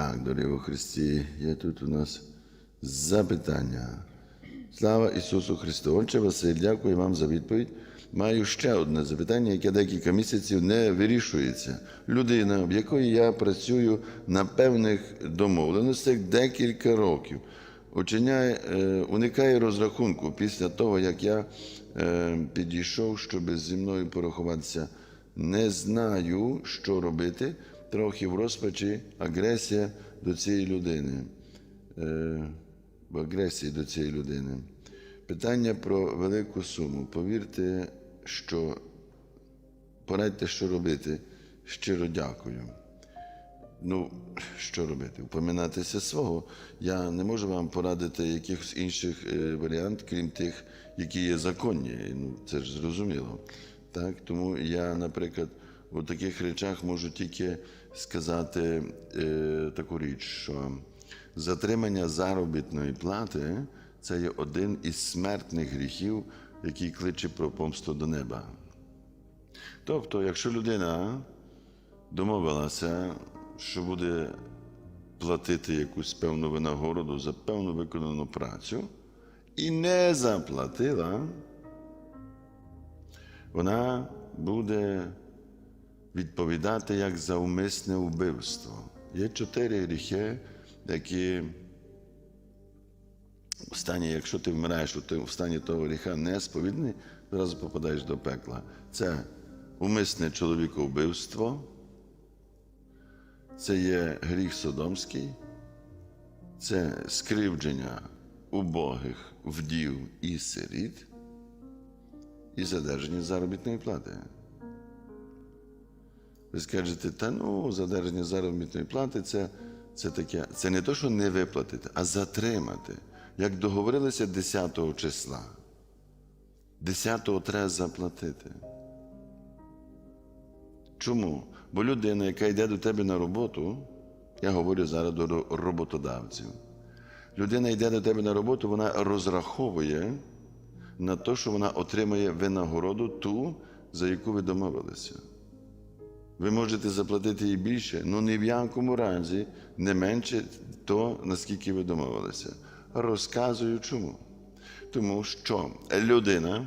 Так, дорогі Христі, є тут у нас запитання. Слава Ісусу Христу! Отче Василь, дякую вам за відповідь. Маю ще одне запитання, яке декілька місяців не вирішується. Людина, в якої я працюю на певних домовленостях декілька років, учиняє, е, уникає розрахунку після того, як я е, підійшов, щоб зі мною порахуватися. Не знаю, що робити. Трохи в розпачі агресія до цієї людини. Е, в агресії до цієї людини. Питання про велику суму. Повірте, що порадьте, що робити. Щиро дякую. Ну, що робити? Упоминатися свого. Я не можу вам порадити якихось інших е, варіантів, крім тих, які є законні. Ну, це ж зрозуміло. Так? Тому я, наприклад, у таких речах можу тільки сказати е, таку річ, що затримання заробітної плати це є один із смертних гріхів, який кличе про помсту до неба. Тобто, якщо людина домовилася, що буде платити якусь певну винагороду за певну виконану працю, і не заплатила, вона буде відповідати як за умисне вбивство. Є чотири гріхи, які в стані, якщо ти вмираєш в стані того гріха несповідний, зразу попадаєш до пекла. Це умисне чоловіковбивство, це є гріх содомський, це скривдження убогих вдів і сиріт і задержання заробітної плати. Ви скажете, та ну, задержання заробітної плати це, це таке, це не то, що не виплатити, а затримати. Як договорилися 10 числа. 10-го треба заплатити. Чому? Бо людина, яка йде до тебе на роботу, я говорю зараз до роботодавців. Людина йде до тебе на роботу, вона розраховує на те, що вона отримає винагороду ту, за яку ви домовилися. Ви можете заплатити їй більше, але ні в якому разі не менше то, наскільки ви домовилися. Розказую чому. Тому що людина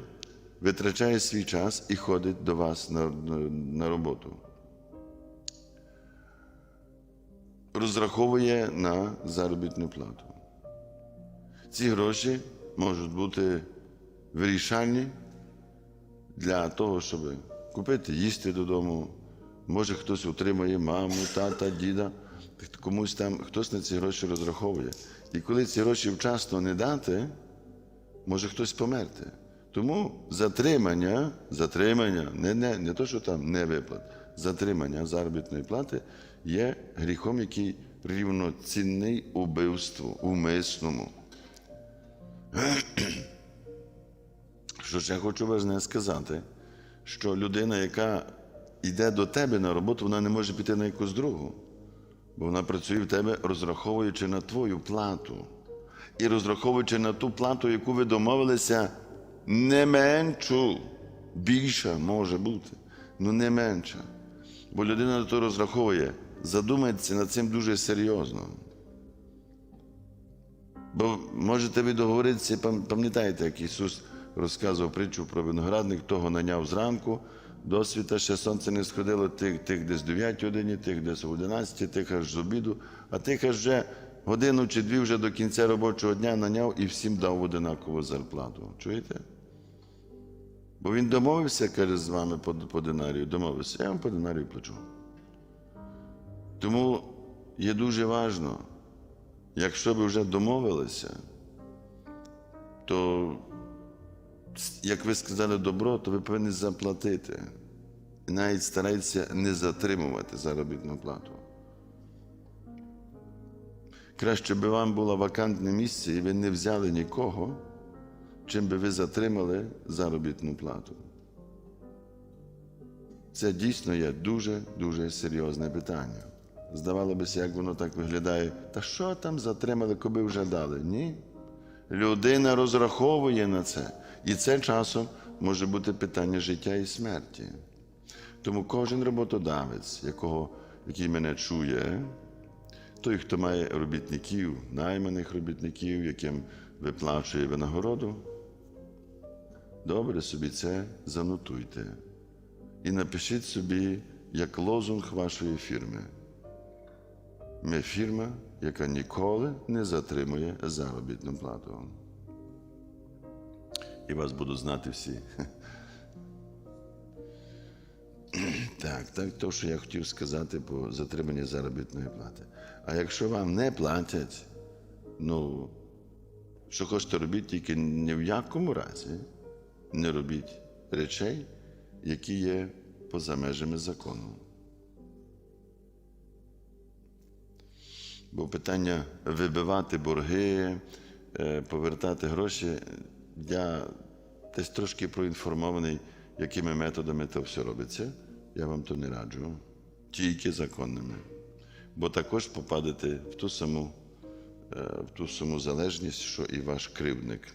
витрачає свій час і ходить до вас на, на роботу. Розраховує на заробітну плату. Ці гроші можуть бути вирішальні для того, щоб купити їсти додому. Може, хтось утримує маму, тата, діда, комусь там хтось на ці гроші розраховує. І коли ці гроші вчасно не дати, може хтось померти. Тому затримання, затримання, не, не, не то, що там не виплат, затримання заробітної плати є гріхом, який рівноцінний убивству, умисному. Що ж я хочу важне сказати, що людина, яка йде до тебе на роботу, вона не може піти на якусь другу, бо вона працює в тебе, розраховуючи на твою плату. І розраховуючи на ту плату, яку ви домовилися, не меншу, більша може бути, ну не менша. Бо людина на то розраховує, задумається над цим дуже серйозно. Бо можете ви договоритися, пам- пам'ятаєте, як Ісус розказував притчу про виноградник, того наняв зранку, до світа ще сонце не сходило, тих, тих десь в 9 годині, тих десь в 11, тих аж з обіду, а тих аж вже годину чи дві вже до кінця робочого дня наняв і всім дав одинакову зарплату. Чуєте? Бо він домовився, каже, з вами по, по динарію, домовився, я вам по динарію плачу. Тому є дуже важливо, Якщо ви вже домовилися, то, як ви сказали добро, то ви повинні заплатити. І навіть старайтеся не затримувати заробітну плату. Краще би вам було вакантне місце і ви не взяли нікого, чим би ви затримали заробітну плату. Це дійсно є дуже-дуже серйозне питання. Здавало бися, як воно так виглядає. Та що там затримали, коби вже дали? Ні. Людина розраховує на це. І це часом може бути питання життя і смерті. Тому кожен роботодавець, якого, який мене чує, той, хто має робітників, найманих робітників, яким виплачує винагороду, добре собі це занотуйте. І напишіть собі як лозунг вашої фірми. Ми фірма, яка ніколи не затримує заробітну плату. І вас будуть знати всі. Так, так, то, що я хотів сказати по затриманні заробітної плати. А якщо вам не платять, ну, що хочете робіть, тільки ні в якому разі не робіть речей, які є поза межами закону. Бо питання вибивати борги, е, повертати гроші, я десь трошки проінформований, якими методами це все робиться. Я вам то не раджу. Тільки законними. Бо також попадете в ту саму, е, в ту саму залежність, що і ваш кривдник.